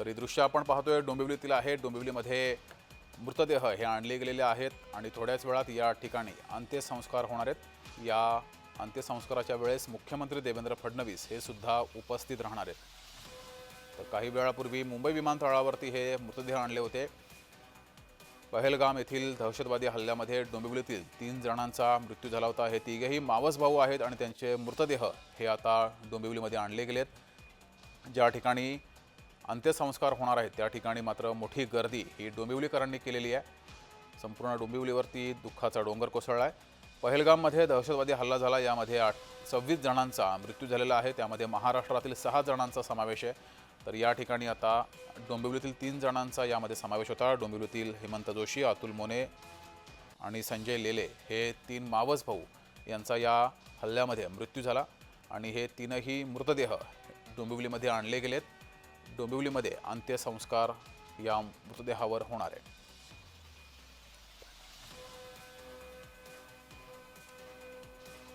तर ही दृश्य आपण पाहतोय. डोंबिवलीतील आहे. डोंबिवलीमध्ये मृतदेह हे आणले गेलेले आहेत आणि थोड्याच वेळात या ठिकाणी अंत्यसंस्कार होणार आहेत. या अंत्यसंस्काराच्या वेळेस मुख्यमंत्री देवेंद्र फडणवीस हे सुद्धा उपस्थित राहणार आहेत. तर काही वेळापूर्वी मुंबई विमानतळावरती हे मृतदेह आणले होते. पहलगाम येथील दहशतवादी हल्ल्यामध्ये डोंबिवलीतील तीन जणांचा मृत्यू झाला होता. हे तिघेही मावस भाऊ आहेत आणि त्यांचे मृतदेह हे आता डोंबिवलीमध्ये आणले गेलेत. ज्या ठिकाणी अंत्यसंस्कार होणार आहेत. त्या ठिकाणी मात्र मोठी गर्दी ही डोंबिवलीकरांनी केलेली आहे. संपूर्ण डोंबिवलीवरती दुःखाचा डोंगर कोसळला आहे पहलगाममध्ये दहशतवादी हल्ला झाला. यामध्ये आठ सव्वीस जणांचा मृत्यू झालेला आहे. त्यामध्ये महाराष्ट्रातील सहा जणांचा समावेश आहे. तर या ठिकाणी आता डोंबिवलीतील तीन जणांचा यामध्ये समावेश होता. डोंबिवलीतील हेमंत जोशी अतुल मोने आणि संजय लेले हे तीन मावस भाऊ यांचा या हल्ल्यामध्ये मृत्यू झाला. आणि हे तीनही मृतदेह डोंबिवलीमध्ये आणले गेलेत. डोंबिवलीमध्ये अंत्यसंस्कार या मृतदेहावर होणार आहे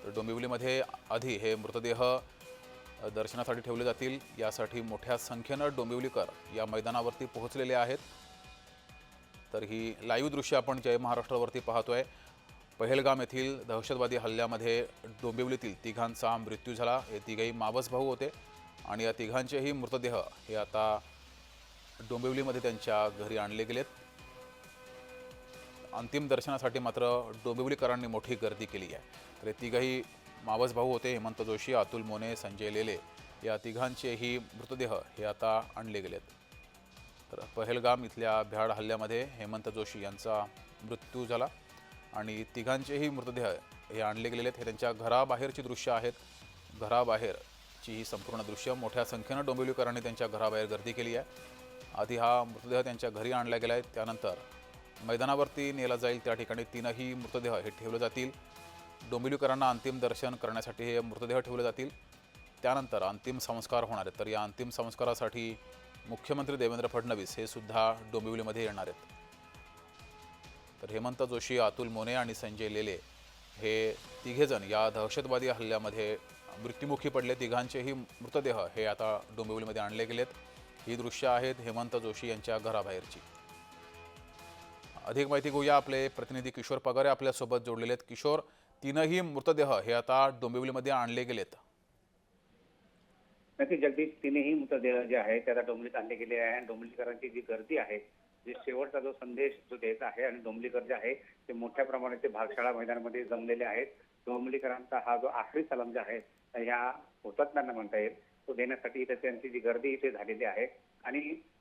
तर डोंबिवलीमध्ये आधी हे मृतदेह दर्शनासाठी ठेवले जातील. यासाठी मोठ्या संख्येनं डोंबिवलीकर या मैदानावरती पोहोचलेले आहेत. तर ही लाईव्ह दृश्य आपण जय महाराष्ट्रावरती पाहतोय. पहेलगाम येथील दहशतवादी हल्ल्यामध्ये डोंबिवलीतील तिघांचा मृत्यू झाला. हे तिघही मावस भाऊ होते. आणि या तिघांचेही मृतदेह हे आता डोंबिवलीमध्ये त्यांच्या घरी आणले गेलेत. अंतिम दर्शनासाठी मात्र डोंबिवलीकरांनी मोठी गर्दी केली आहे. तर हे तिघही मावस भाऊ होते हेमंत जोशी अतुल मोने संजय लेले या तिघांचेही मृतदेह हे आता आणले गेलेत. तर पहलगाम इथल्या भ्याड हल्ल्यामध्ये हेमंत जोशी यांचा मृत्यू झाला आणि तिघांचेही मृतदेह हे आणले गेलेले आहेत हे त्यांच्या घराबाहेरची दृश्य आहेत. घराबाहेर ची ही संपूर्ण दृश्य मोठ्या संख्येनं डोंबिवलीकरांनी त्यांच्या घराबाहेर गर्दी केली आहे. आधी हा मृतदेह त्यांच्या घरी आणला गेला आहे. त्यानंतर मैदानावरती नेला जाईल त्या ठिकाणी तीनही मृतदेह हे ठेवले जातील. डोंबिवलीकरांना अंतिम दर्शन करण्यासाठी हे मृतदेह ठेवले जातील. त्यानंतर अंतिम संस्कार होणार आहेत. तर या अंतिम संस्कारासाठी मुख्यमंत्री देवेंद्र फडणवीस हे सुद्धा डोंबिवलीमध्ये येणार आहेत. तर हेमंत जोशी अतुल मोने आणि संजय लेले हे तिघेजण या दहशतवादी हल्ल्यामध्ये मृत्युमुखी पडले तिघांचेही मृतदेह हे आता डोंबिवलीमध्ये आणले गेलेत. ही दृश्य आहेत हेमंत जोशी यांच्या घराबाहेरची. अधिक माहिती घेऊया आपले प्रतिनिधी किशोर पगारे आपल्यासोबत जोडलेले आहेत. किशोर तीनही मृतदेह हे आता डोंबिवलीमध्ये आणले गेलेत. नक्की जगदीश तिनेही मृतदेह जे आहे ते आता डोंबलीत आणले गेले आहे आणि डोंबलीकरांची जी गर्दी आहे जे शेवटचा जो संदेश जो द्यायचा आहे आणि डोंबलीकर जे आहे ते मोठ्या प्रमाणात ते भागशाळा मैदानामध्ये जमलेले आहेत. डोंबलीकरांचा हा जो आखरी सलाम जे आहे ह्या हुतात्म्यांना म्हणता येईल तो देण्यासाठी इथे त्यांची जी गर्दी इथे झालेली आहे. आणि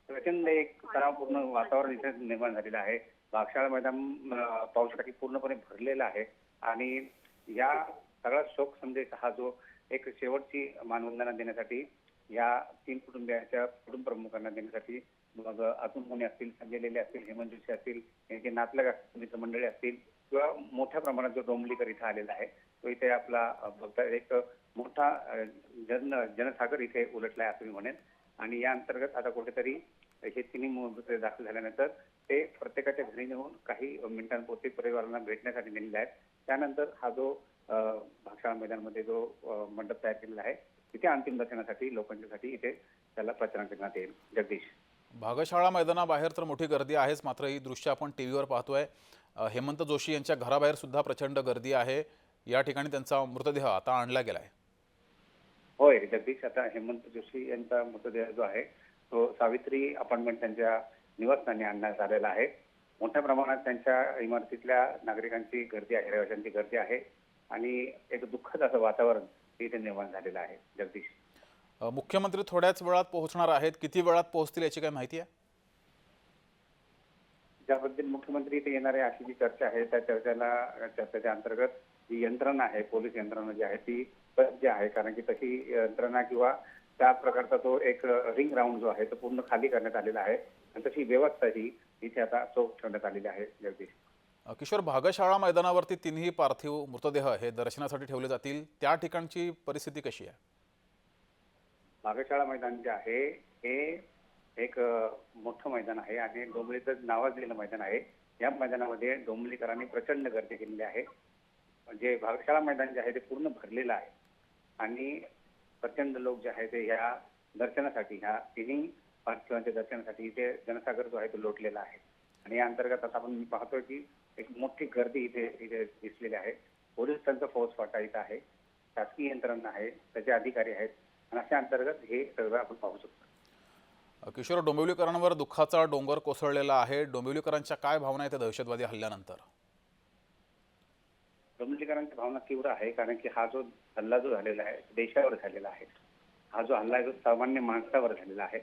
प्रचंड एक तणावपूर्ण वातावरण इथे निर्माण झालेलं आहे. भागशाळा मैदान पावसासाठी पूर्णपणे भरलेलं आहे. आणि या सगळा शोक संदेश हा जो एक शेवटची मानवंदना देण्यासाठी या तीन कुटुंबियांच्या कुटुंब प्रमुखांना देण्यासाठी मग अतुल मुने असतील संजय लेले असतील हेमंत जोशी असतील यांचे नातलग असतील मित्रमंडळी असतील किंवा मोठ्या प्रमाणात जो डोंबलीकर इथे आलेला आहे तो इथे आपला बघता एक मोठा जन जनसागर इथे उलटला आहे असं मी म्हणेन. आणि या अंतर्गत आता कुठेतरी हे तिन्ही मृतदेह दाखल झाल्यानंतर ते प्रत्येकाच्या घरी नेऊन काही मिनिटांपुरती परिवारांना भेटण्यासाठी नेलेले आहेत. त्यानंतर हा जो भागशाळा मैदानामध्ये जो मंडप तयार केलेला आहे तिथे अंतिम दर्शनासाठी लोकांच्यासाठी इथे त्याला प्रचार करण्यात येईल. जगदीश. भागशाळा मैदानाबाहेर तर मोठी गर्दी आहेच मात्र ही दृश्य आपण टी व्हीवर पाहतोय हेमंत जोशी यांच्या घराबाहेर सुद्धा प्रचंड गर्दी आहे. या ठिकाणी त्यांचा मृतदेह आता आणला गेला आहे होय जगदीश आता हेमंत जोशी यांचा मृतदेह जो आहे तो सावित्री अपार्टमेंट त्यांच्या निवासस्थानी आणण्यात आलेला आहे. मोठ्या प्रमाणात त्यांच्या इमारतीतल्या नागरिकांची गर्दी आहे रहिवाशांची गर्दी आहे. आणि एक दुःखद असं वातावरण इथे निर्माण झालेलं आहे जगदीश. मुख्यमंत्री थोड्याच वेळात पोहोचणार आहेत. किती वेळात पोहोचतील याची काय माहिती आहे? ज्याबद्दल मुख्यमंत्री इथे येणारे अशी जी चर्चा आहे त्या चर्चेला चर्चेच्या अंतर्गत जी यंत्रणा आहे पोलीस यंत्रणा जी आहे ती सज्ज आहे. कारण की तशी यंत्रणा किंवा त्या प्रकारचा तो एक रिंग राऊंड जो आहे तो पूर्ण खाली करण्यात आलेला आहे. आणि तशी व्यवस्था ही इथे आता चोख ठेवण्यात आलेली आहे जगदीश. किशोर भागशाळा मैदानावरती तिन्ही पार्थिव मृतदेह हे दर्शनासाठी ठेवले जातील. त्या ठिकाणची परिस्थिती कशी आहे? भागशाळा मैदान जे आहे हे एक मोठं मैदान आहे आणि डोंबलीचं नावाजलेलं मैदान आहे. या मैदानामध्ये डोंबलीकरांनी प्रचंड गर्दी केलेली आहे. जे भागशाळा मैदान जे आहे ते पूर्ण भरलेलं आहे. आणि प्रचंड लोक जे आहे ते ह्या दर्शनासाठी ह्या तिन्ही पार्थिवांच्या दर्शनासाठी इथे जनसागर जो आहे तो लोटलेला आहे. आणि या अंतर्गत आता आपण पाहतोय की एक मोठी गर्दी इथे इथे दिसलेली आहे. पोलिसांचा फौजफाटा इथं आहे. शासकीय यंत्रणा आहे. त्याचे अधिकारी आहेत. आणि अशा अंतर्गत हे सगळं आपण पाहू शकतो. किशोर डोंबिवलीकरांवर दुःखाचा डोंगर कोसळलेला आहे. डोंबिवलीकरांच्या काय भावना आहेत दहशतवादी हल्ल्यानंतर? डोंबिवलीकरांची भावना तीव्र आहे. कारण की हा जो हल्ला जो झालेला आहे देशावर झालेला आहे हा जो हल्ला आहे तो सामान्य माणसावर झालेला आहे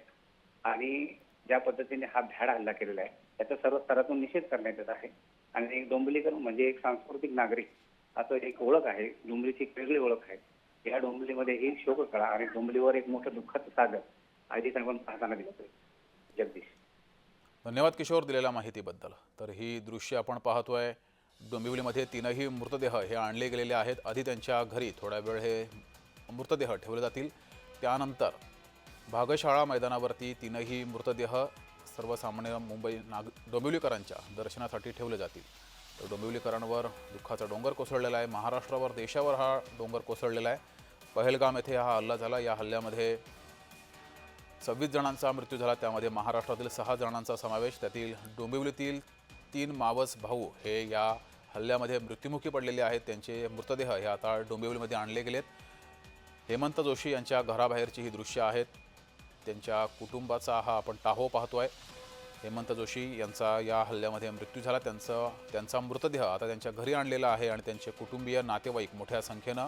आणि ज्या पद्धतीने हा भ्याड हल्ला केलेला आहे त्याचा सर्व स्तरातून निषेध करण्यात येत आहे. आणि एक डोंबिवलीकर म्हणजे एक सांस्कृतिक नागरिक असं एक ओळख आहे डोंबिवलीची एक वेगळी ओळख आहे. या डोंबिवलीमध्ये ही शोककळा आणि डोंबिवलीवर एक मोठं दुःखाचं सागर आधीच आपण पाहताना दिसतोय. जगदीश. धन्यवाद किशोर दिलेल्या माहितीबद्दल. तर ही दृश्य आपण पाहतोय डोंबिवलीमध्ये तीनही मृतदेह हे आणले गेलेले आहेत. आधी त्यांच्या घरी थोडा वेळ हे मृतदेह ठेवले जातील. त्यानंतर भागशाळा मैदानावरती तीनही मृतदेह सर्वसामान्य मुंबई नाग डोंबिवलीकरांच्या दर्शनासाठी ठेवले जातील. तर डोंबिवलीकरांवर दुःखाचा डोंगर कोसळलेला आहे. महाराष्ट्रावर देशावर हा डोंगर कोसळलेला आहे. पहलगाम येथे हा हल्ला झाला. या हल्ल्यामध्ये सव्वीस जणांचा मृत्यू झाला. त्यामध्ये महाराष्ट्रातील सहा जणांचा समावेश. त्यातील डोंबिवलीतील तीन मावस भाऊ हे या हल्ल्यामध्ये मृत्युमुखी पडलेले आहेत. त्यांचे मृतदेह हे आता डोंबिवलीमध्ये आणले गेलेत. हेमंत जोशी यांच्या घराबाहेरची ही दृश्य आहेत. त्यांच्या कुटुंबाचा हा आपण टाहो पाहतो आहे हेमंत जोशी यांचा या हल्ल्यामध्ये मृत्यू झाला. त्यांचं त्यांचा मृतदेह आता त्यांच्या घरी आणलेला आहे आणि त्यांचे कुटुंबीय नातेवाईक मोठ्या संख्येनं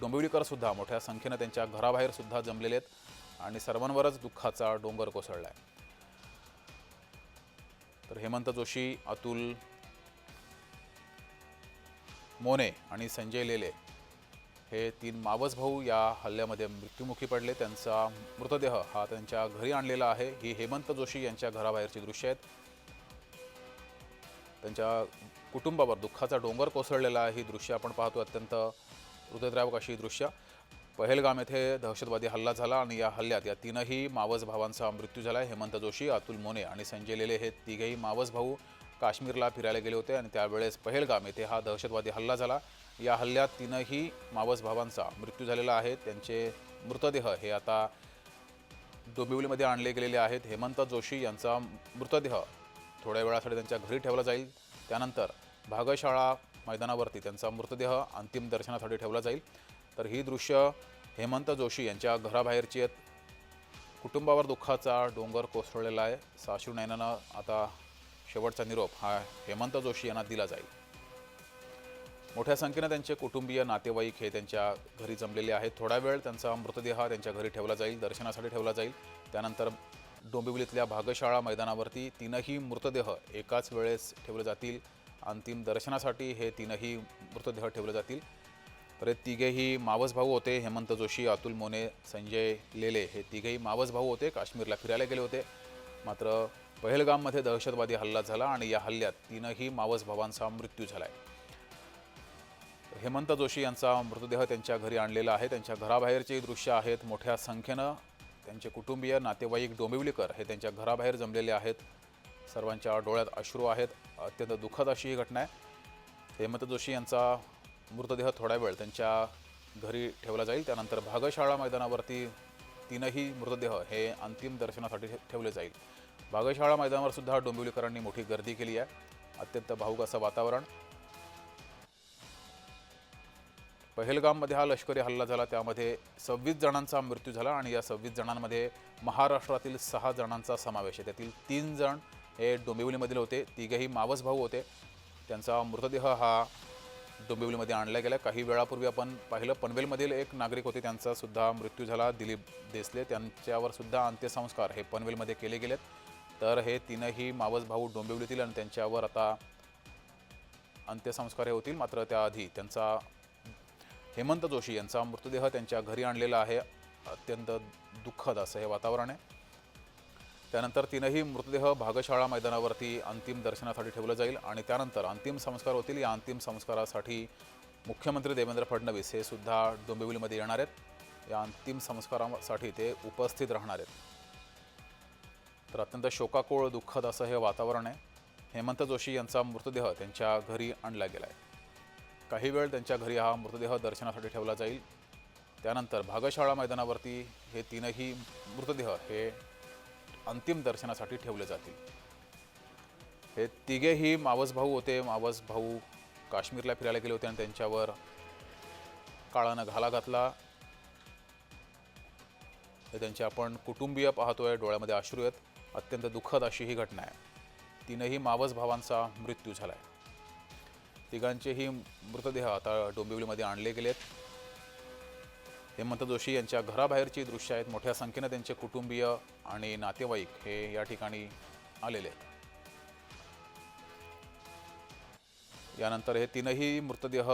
डोंबिवलीकरसुद्धा मोठ्या संख्येनं त्यांच्या घराबाहेरसुद्धा जमलेले आहेत आणि सर्वांवरच दुःखाचा डोंगर कोसळला आहे तर हेमंत जोशी अतुल मोने आणि संजय लेले हे तीन मावस भाऊ या हल्ल्यामध्ये मृत्युमुखी पडले. त्यांचा मृतदेह हा त्यांच्या घरी आणलेला आहे. ही हेमंत जोशी यांच्या घराबाहेरची दृश्य आहेत. त्यांच्या कुटुंबावर दुःखाचा डोंगर कोसळलेला आहे. ही दृश्य आपण पाहतो अत्यंत हृदयद्रावक अशी दृश्य. पहलगाम येथे दहशतवादी हल्ला झाला आणि या हल्ल्यात या तीनही मावस भावांचा मृत्यू झाला हेमंत जोशी अतुल मोने आणि संजय लेले हे तिघेही मावस भाऊ काश्मीरला फिरायला गेले होते आणि त्यावेळेस पहलगाम येथे हा दहशतवादी हल्ला झाला. या हल्ल्यात तीनही मावस भावांचा मृत्यू झालेला आहे. त्यांचे मृतदेह हे आता डोंबिवलीमध्ये आणले गेलेले आहेत. हेमंत जोशी यांचा मृतदेह थोड्या वेळासाठी त्यांच्या घरी ठेवला जाईल. त्यानंतर भागशाळा मैदानावरती त्यांचा मृतदेह अंतिम दर्शनासाठी ठेवला जाईल. तर ही दृश्य हेमंत जोशी यांच्या घराबाहेरची आहेत कुटुंबावर दुःखाचा डोंगर कोसळलेला आहे. साश्रू नयनानं आता शेवटचा निरोप हा हेमंत जोशी यांना दिला जाईल. मोठ्या संख्येनं त्यांचे कुटुंबीय नातेवाईक हे त्यांच्या घरी जमलेले आहेत. थोडा वेळ त्यांचा मृतदेह त्यांच्या घरी ठेवला जाईल दर्शनासाठी ठेवला जाईल. त्यानंतर डोंबिवलीतल्या भागशाळा मैदानावरती तीनही मृतदेह एकाच वेळेस ठेवले जातील. अंतिम दर्शनासाठी हे तीनही मृतदेह ठेवले जातील. तर हे तिघेही मावस भाऊ होते हेमंत जोशी अतुल मोने संजय लेले हे तिघेही मावस भाऊ होते काश्मीरला फिरायला गेले होते. मात्र पहलगाममध्ये दहशतवादी हल्ला झाला आणि या हल्ल्यात तीनही मावस भावांचा मृत्यू झाला आहे हेमंत जोशी यांचा मृतदेह त्यांच्या घरी आणलेला आहे. त्यांच्या घराबाहेरची दृश्य आहेत. मोठ्या संख्येनं त्यांचे कुटुंबीय नातेवाईक डोंबिवलीकर हे त्यांच्या घराबाहेर जमलेले आहेत. सर्वांच्या डोळ्यात अश्रू आहेत. अत्यंत दुःखद अशी ही घटना आहे. हेमंत जोशी यांचा मृतदेह थोडा वेळ त्यांच्या घरी ठेवला जाईल. त्यानंतर भागशाळा मैदानावरती तीनही मृतदेह हे अंतिम दर्शनासाठी ठेवले जाईल. भागशाळा मैदानावर सुद्धा डोंबिवलीकरांनी मोठी गर्दी केली आहे. अत्यंत भाऊक असं वातावरण. पहलगाममध्ये हा लष्करी हल्ला झाला. त्यामध्ये सव्वीस जणांचा मृत्यू झाला आणि या सव्वीस जणांमध्ये महाराष्ट्रातील सहा जणांचा समावेश आहे. त्यातील तीन जण हे डोंबिवलीमधील होते. तिघेही मावस भाऊ होते. त्यांचा मृतदेह हा डोंबिवलीमध्ये आणला गेला काही वेळापूर्वी आपण पाहिलं पनवेलमधील एक नागरिक होते. त्यांचा सुद्धा मृत्यू झाला. दिलीप देसले त्यांच्यावर सुद्धा अंत्यसंस्कार हे पनवेलमध्ये केले गेलेत. तर हे तीनही मावस भाऊ डोंबिवलीतील आणि त्यांच्यावर आता अंत्यसंस्कार हे होतील. मात्र त्याआधी त्यांचा हेमंत जोशी यांचा मृतदेह त्यांच्या घरी आणलेला आहे. अत्यंत दुःखद असं हे वातावरण आहे. त्यानंतर तीनही मृतदेह भागशाळा मैदानावरती अंतिम दर्शनासाठी ठेवलं जाईल आणि त्यानंतर अंतिम संस्कार होतील. या अंतिम संस्कारासाठी मुख्यमंत्री देवेंद्र फडणवीस हे सुद्धा डोंबिवलीमध्ये येणार आहेत. या अंतिम संस्कारासाठी ते उपस्थित राहणार आहेत. तर अत्यंत शोकाकोळ दुःखद असं हे वातावरण आहे. हेमंत जोशी यांचा मृतदेह त्यांच्या घरी आणला गेला आहे. काही वेळ त्यांच्या घरी हा मृतदेह दर्शनासाठी ठेवला जाईल. त्यानंतर भागशाळा मैदानावरती हे तीनही मृतदेह हे अंतिम दर्शनासाठी ठेवले जातील. हे तिघेही मावस भाऊ होते. मावस भाऊ काश्मीरला फिरायला गेले होते आणि त्यांच्यावर काळानं घाला घातला. हे त्यांचे आपण कुटुंबीय पाहतोय. डोळ्यामध्ये अश्रू आहेत. अत्यंत दुःखद अशी ही घटना आहे. तीनही मावस भावांचा मृत्यू झाला आहे तिघांचेही मृतदेह आता डोंबिवलीमध्ये आणले गेलेत. हेमंत जोशी यांच्या घराबाहेरची दृश्य आहेत. मोठ्या संख्येनं त्यांचे कुटुंबीय आणि नातेवाईक हे या ठिकाणी आलेले आहेत. यानंतर हे तीनही मृतदेह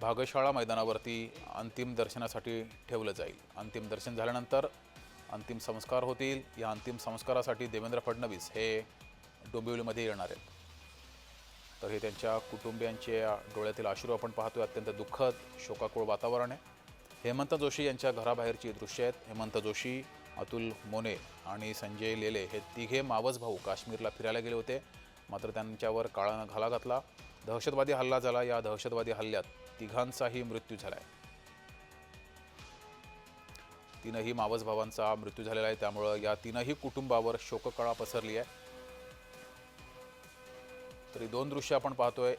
भागशाळा मैदानावरती अंतिम दर्शनासाठी ठेवलं जाईल. अंतिम दर्शन झाल्यानंतर अंतिम संस्कार होतील. या अंतिम संस्कारासाठी देवेंद्र फडणवीस हे डोंबिवलीमध्ये येणार आहेत. तर हे त्यांच्या कुटुंबियांचे डोळ्यातील अश्रू आपण पाहतोय. अत्यंत दुःखद शोकाकुळ वातावरण आहे. हेमंत जोशी यांच्या घराबाहेरची दृश्य आहेत. हेमंत जोशी अतुल मोने आणि संजय लेले हे तिघे मावस भाऊ काश्मीरला फिरायला गेले होते. मात्र त्यांच्यावर काळानं घाला घातला. दहशतवादी हल्ला झाला. या दहशतवादी हल्ल्यात तिघांचाही मृत्यू झाला आहे तीनही मावस भावांचा मृत्यू झालेला आहे. त्यामुळं या तीनही कुटुंबावर शोककळा पसरली आहे. तरी दोन दृश्य आपण पाहतोय.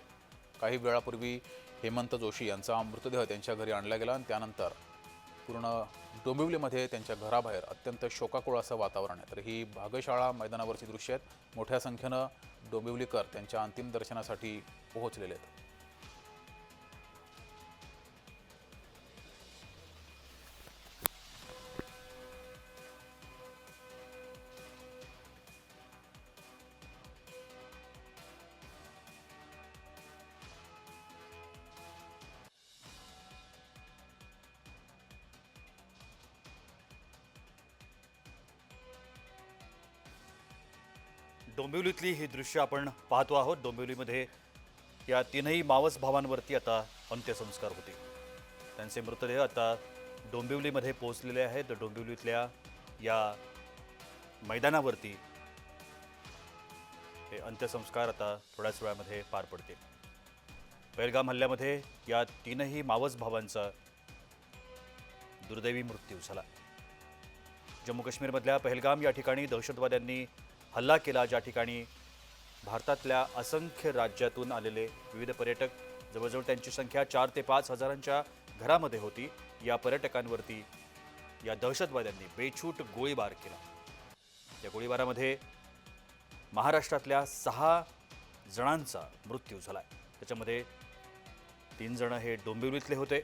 काही वेळापूर्वी हेमंत जोशी यांचा मृतदेह त्यांच्या घरी आणला गेला आणि त्यानंतर पूर्ण डोंबिवलीमध्ये त्यांच्या घराबाहेर अत्यंत शोकाकुळ असं वातावरण आहे. तर ही भागशाळा मैदानावरची दृश्य आहेत. मोठ्या संख्येनं डोंबिवलीकर त्यांच्या अंतिम दर्शनासाठी पोहोचलेले आहेत. डोंबिवलीतली ही दृश्य आपण पाहतो आहोत. डोंबिवलीमध्ये या तीनही मावस भावांवरती आता अंत्यसंस्कार होते त्यांचे मृतदेह आता डोंबिवलीमध्ये पोहोचलेले आहेत. डोंबिवलीतल्या या मैदानावरती हे अंत्यसंस्कार आता थोड्याच वेळामध्ये पार पडतील. पैलगाम हल्ल्यामध्ये या तीनही मावस भावांचा दुर्दैवी मृत्यू झाला. जम्मू काश्मीरमधल्या पहलगाम या ठिकाणी दहशतवाद्यांनी हल्ला केला ज्या ठिकाणी भारतातल्या असंख्य राज्यातून आलेले विविध पर्यटक जवळजवळ त्यांची संख्या चार ते पाच हजारांच्या घरामध्ये होती. या पर्यटकांवरती या दहशतवाद्यांनी बेछूट गोळीबार केला. या गोळीबारामध्ये महाराष्ट्रातल्या सहा जणांचा मृत्यू झाला त्याच्यामध्ये तीन जण हे डोंबिवलीतले होते.